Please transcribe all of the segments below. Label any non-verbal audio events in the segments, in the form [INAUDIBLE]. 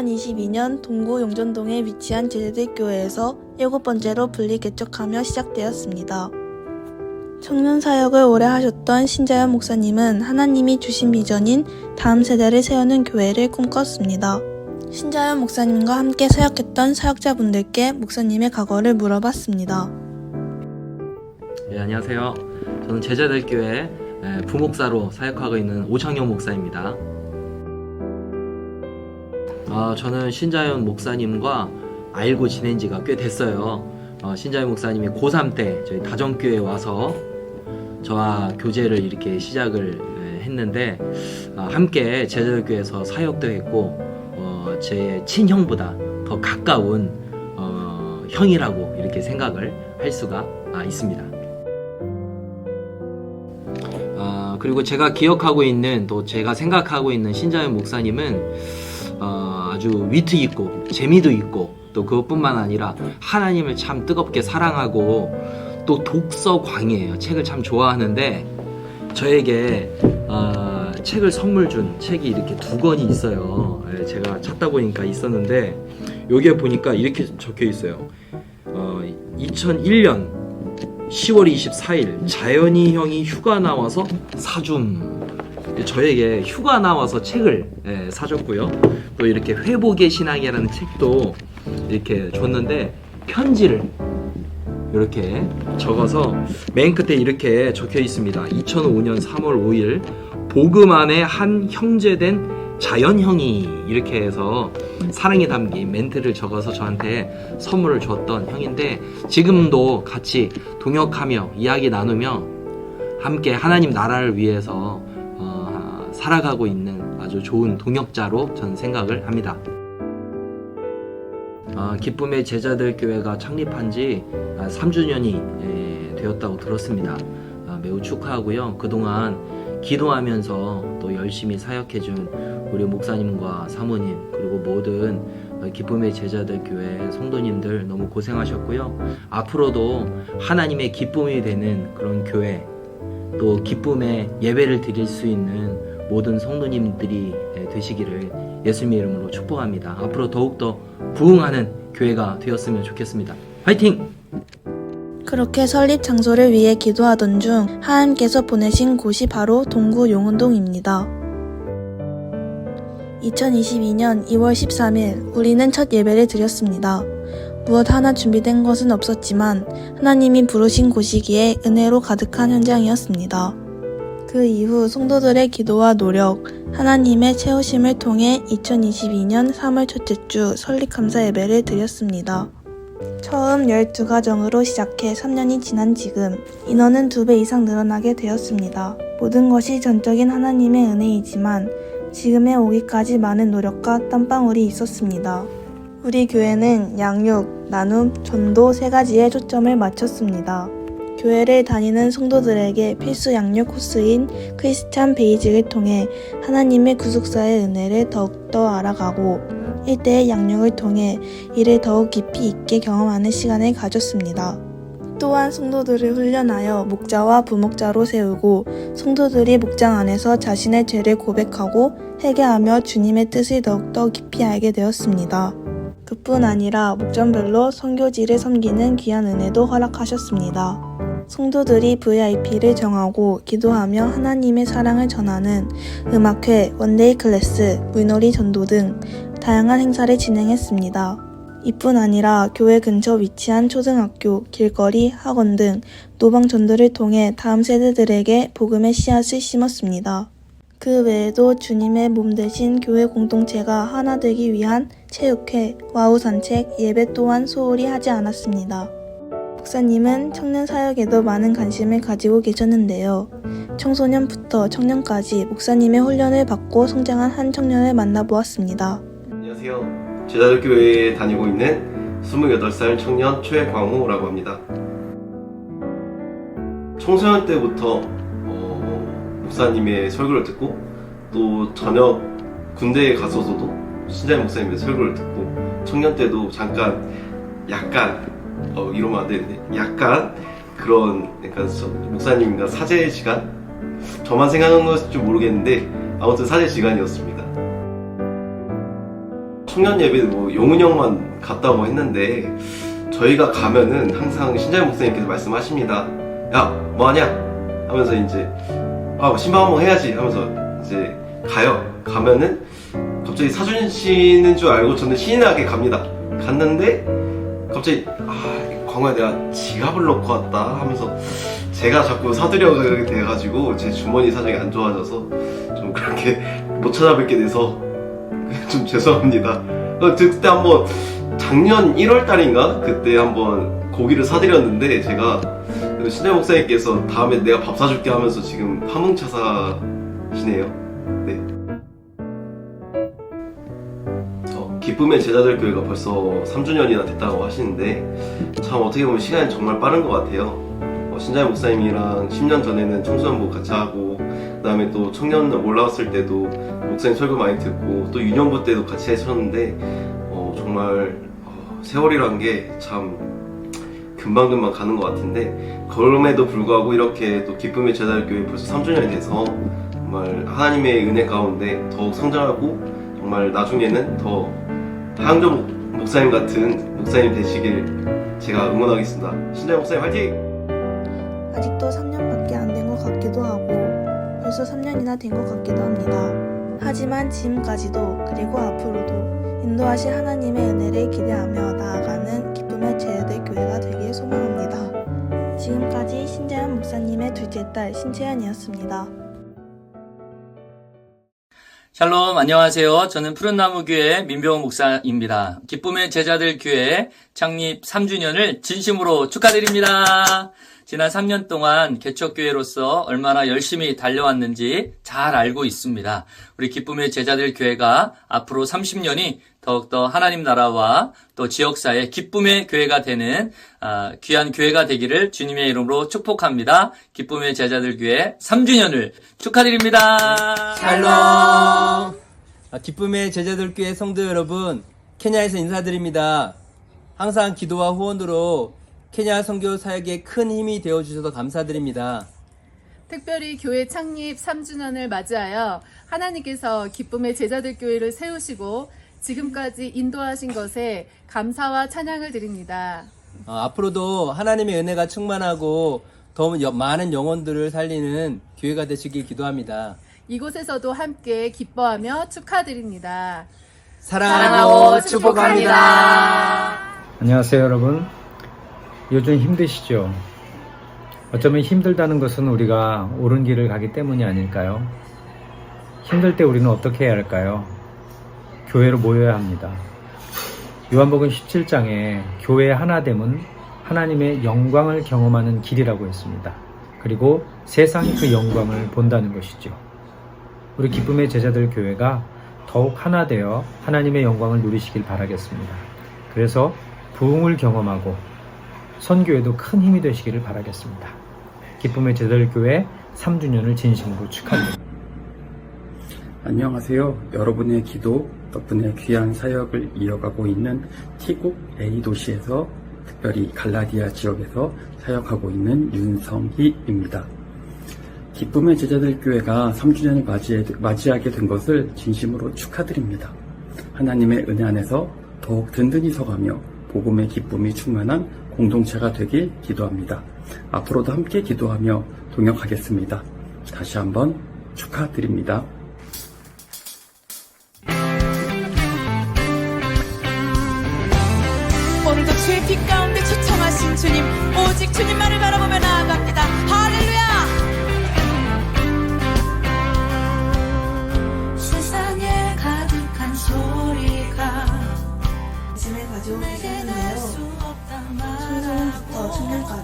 2022년 동구 용전동에 위치한 제대교회에서 일곱 번째로 분리 개척하며 시작되었습니다. 청년 사역을 오래 하셨던 신자연 목사님은 하나님이 주신 비전인 다음 세대를 세우는 교회를 꿈꿨습니다. 신자연 목사님과 함께 사역했던 사역자분들께 목사님의 과거를 물어봤습니다. 네, 안녕하세요. 저는 제자들 교회 에, 부목사로 사역하고 있는 오창영 목사입니다. 아, 저는 신자연 목사님과 알고 지낸 지가 꽤 됐어요. 어, 신자연 목사님이 고3 때 저희 다정교회에 와서 저와 교제를 이렇게 시작을 에, 했는데 아, 함께 제자들교회에서 사역도 했고 어, 제 친형보다 더 가까운 어, 형이라고 이렇게 생각을 할 수가 아, 있습니다. 아, 그리고 제가 기억하고 있는 또 제가 생각하고 있는 신자연 목사님은 어, 아주 위트 있고 재미도 있고 또 그것뿐만 아니라 하나님을 참 뜨겁게 사랑하고 또 독서 광이에요. 책을 참 좋아하는데 저에게 어, 책을 선물 준 책이 이렇게 두 권이 있어요. 예, 제가 찾다 보니까 있었는데 여기에 보니까 이렇게 적혀 있어요. 어, 2001년 10월 24일 자연이 형이 휴가 나와서 사줌 저에게 휴가 나와서 책을 예, 사줬고요. 또 이렇게 회복의 신앙이라는 책도 이렇게 줬는데 편지를 이렇게 적어서 맨 끝에 이렇게 적혀 있습니다. 2005년 3월 5일 복음 안에 한 형제된 자연형이 이렇게 해서 사랑이 담긴 멘트를 적어서 저한테 선물을 줬던 형인데 지금도 같이 동역하며 이야기 나누며 함께 하나님 나라를 위해서 어, 살아가고 있는 아주 좋은 동역자로 저는 생각을 합니다. 아, 기쁨의 제자들 교회가 창립한 지 3주년이 되었다고 들었습니다. 아, 매우 축하하고요. 그동안 기도하면서 또 열심히 사역해준 우리 목사님과 사모님 그리고 모든 기쁨의 제자들 교회 성도님들 너무 고생하셨고요. 앞으로도 하나님의 기쁨이 되는 그런 교회 또 기쁨의 예배를 드릴 수 있는 모든 성도님들이 되시기를 예수님의 이름으로 축복합니다. 앞으로 더욱더 부흥하는 교회가 되었으면 좋겠습니다. 화이팅! 그렇게 설립 장소를 위해 기도하던 중 하나님께서 보내신 곳이 바로 동구 용운동입니다. 2022년 2월 13일 우리는 첫 예배를 드렸습니다. 무엇 하나 준비된 것은 없었지만 하나님이 부르신 곳이기에 은혜로 가득한 현장이었습니다. 그 이후 성도들의 기도와 노력, 하나님의 채우심을 통해 2022년 3월 첫째 주 설립감사 예배를 드렸습니다. 처음 12가정으로 시작해 3년이 지난 지금 인원은 2배 이상 늘어나게 되었습니다. 모든 것이 전적인 하나님의 은혜이지만 지금에 오기까지 많은 노력과 땀방울이 있었습니다. 우리 교회는 양육, 나눔, 전도 세 가지에 초점을 맞췄습니다. 교회를 다니는 성도들에게 필수 양육 코스인 크리스찬 베이직을 통해 하나님의 구속사의 은혜를 더욱더 알아가고 일대의 양육을 통해 이를 더욱 깊이 있게 경험하는 시간을 가졌습니다. 또한 성도들을 훈련하여 목자와 부목자로 세우고 성도들이 목장 안에서 자신의 죄를 고백하고 회개하며 주님의 뜻을 더욱더 깊이 알게 되었습니다. 그뿐 아니라 목전별로 선교지를 섬기는 귀한 은혜도 허락하셨습니다. 성도들이 VIP를 정하고 기도하며 하나님의 사랑을 전하는 음악회, 원데이 클래스, 물놀이 전도 등 다양한 행사를 진행했습니다. 이뿐 아니라 교회 근처 위치한 초등학교, 길거리, 학원 등 노방 전도를 통해 다음 세대들에게 복음의 씨앗을 심었습니다. 그 외에도 주님의 몸 대신 교회 공동체가 하나 되기 위한 체육회, 와우 산책, 예배 또한 소홀히 하지 않았습니다. 목사님은 청년 사역에도 많은 관심을 가지고 계셨는데요. 청소년부터 청년까지 목사님의 훈련을 받고 성장한 한 청년을 만나보았습니다. 안녕하세요. 제자들교회에 다니고 있는 28살 청년 최광호라고 합니다. 청소년 때부터 어, 목사님의 설교를 듣고 또 저녁 군대에 가서서도 신자의 목사님의 설교를 듣고 청년 때도 잠깐 약간 어, 이러면 안 되는데 약간 그런 약간 저- 목사님과 사제 시간 저만 생각한 것일지 모르겠는데 아무튼 사제 시간이었습니다. 청년 예배 뭐 용훈 형만 갔다고 했는데 저희가 가면은 항상 신자유 목사님께서 말씀하십니다. 야, 뭐 하냐? 하면서 이제 아, 신방 한번 해야지 하면서 이제 가요. 가면은 갑자기 사준 씨는 줄 알고 저는 신나게 갑니다. 갔는데 갑자기 아, 광호야 내가 지갑을 넣고 왔다 하면서 제가 자꾸 사드려가게 돼가지고 제 주머니 사정이 안 좋아져서 좀 그렇게 [LAUGHS] 못 찾아뵙게 돼서 [LAUGHS] 좀 죄송합니다. 어, 그때 한번 작년 1월 달인가 그때 한번 고기를 사드렸는데 제가 신대 목사님께서 다음에 내가 밥 사줄게 하면서 지금 화문차사시네요. 네. 기쁨의 제자들 교회가 벌써 3주년이나 됐다고 하시는데 참 어떻게 보면 시간이 정말 빠른 것 같아요. 어, 신자의 목사님이랑 10년 전에는 청소년부 같이 하고 그 다음에 또 청년 올라왔을 때도 목사님 설교 많이 듣고 또 유년부 때도 같이 하셨는데 어, 정말 어, 세월이란 게 참 금방금방 가는 것 같은데 그럼에도 불구하고 이렇게 또 기쁨의 제자들 교회 벌써 3주년이 돼서 정말 하나님의 은혜 가운데 더욱 성장하고 정말 나중에는 더 하영정 목사님 같은 목사님 되시길 제가 응원하겠습니다. 신자 목사님 화이팅! 아직도 3년밖에 안 된 것 같기도 하고 벌써 3년이나 된 것 같기도 합니다. 하지만 지금까지도 그리고 앞으로도 인도하실 하나님의 은혜를 기대하며 나아가는 기쁨의 제자들 교회가 되길 소망합니다. 지금까지 신재현 목사님의 둘째 딸 신채연이었습니다. 샬롬, 안녕하세요. 저는 푸른나무교회 민병호 목사입니다. 기쁨의 제자들 교회 창립 3주년을 진심으로 축하드립니다. 지난 3년 동안 개척교회로서 얼마나 열심히 달려왔는지 잘 알고 있습니다. 우리 기쁨의 제자들 교회가 앞으로 30년이 더욱더 하나님 나라와 또 지역사회 기쁨의 교회가 되는 아, 귀한 교회가 되기를 주님의 이름으로 축복합니다. 기쁨의 제자들 교회 3주년을 축하드립니다. 샬롬! 아, 기쁨의 제자들 교회 성도 여러분, 케냐에서 인사드립니다. 항상 기도와 후원으로 케냐 선교 사역에 큰 힘이 되어 주셔서 감사드립니다. 특별히 교회 창립 3주년을 맞이하여 하나님께서 기쁨의 제자들 교회를 세우시고 지금까지 인도하신 것에 감사와 찬양을 드립니다. 어, 앞으로도 하나님의 은혜가 충만하고 더 여- 많은 영혼들을 살리는 교회가 되시길 기도합니다. 이곳에서도 함께 기뻐하며 축하드립니다. 사랑하고 축복합니다. 안녕하세요, 여러분. 요즘 힘드시죠? 어쩌면 힘들다는 것은 우리가 옳은 길을 가기 때문이 아닐까요? 힘들 때 우리는 어떻게 해야 할까요? 교회로 모여야 합니다. 요한복음 17장에 교회의 하나됨은 하나님의 영광을 경험하는 길이라고 했습니다. 그리고 세상이 그 영광을 본다는 것이죠. 우리 기쁨의 제자들 교회가 더욱 하나 되어 하나님의 영광을 누리시길 바라겠습니다. 그래서 부흥을 경험하고 선교에도 큰 힘이 되시기를 바라겠습니다. 기쁨의 제자들 교회 3주년을 진심으로 축하드립니다. 안녕하세요. 여러분의 기도 덕분에 귀한 사역을 이어가고 있는 티국 A 도시에서 특별히 갈라디아 지역에서 사역하고 있는 윤성희입니다. 기쁨의 제자들 교회가 3주년을 맞이해, 맞이하게 된 것을 진심으로 축하드립니다. 하나님의 은혜 안에서 더욱 든든히 서가며 복음의 기쁨이 충만한 공동체가 되길 기도합니다. 앞으로도 함께 기도하며 동역하겠습니다. 다시 한번 축하드립니다.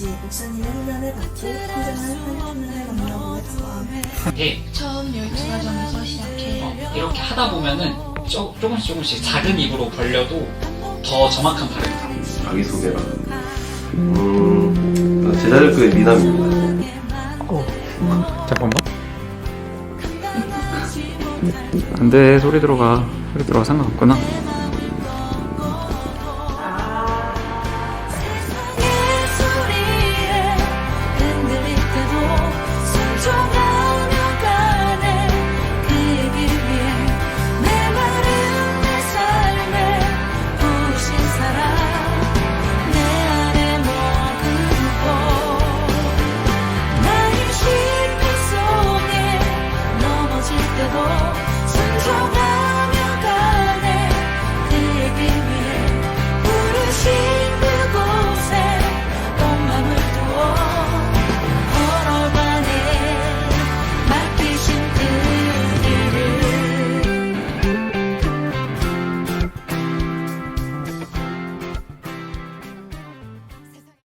청년까지 목사님의 훈련을 받고 성장을 하는 감사합니다. 네. 처음 12과정에서 시작해 어, 이렇게 하다 보면은 조, 조금씩 조금씩 작은 입으로 벌려도 더 정확한 발음이 나옵니다. 자기소개라. 음, 제자들 교회 미남입니다. 잠깐만. 안 돼, 소리 들어가. 소리 들어가 상관없구나.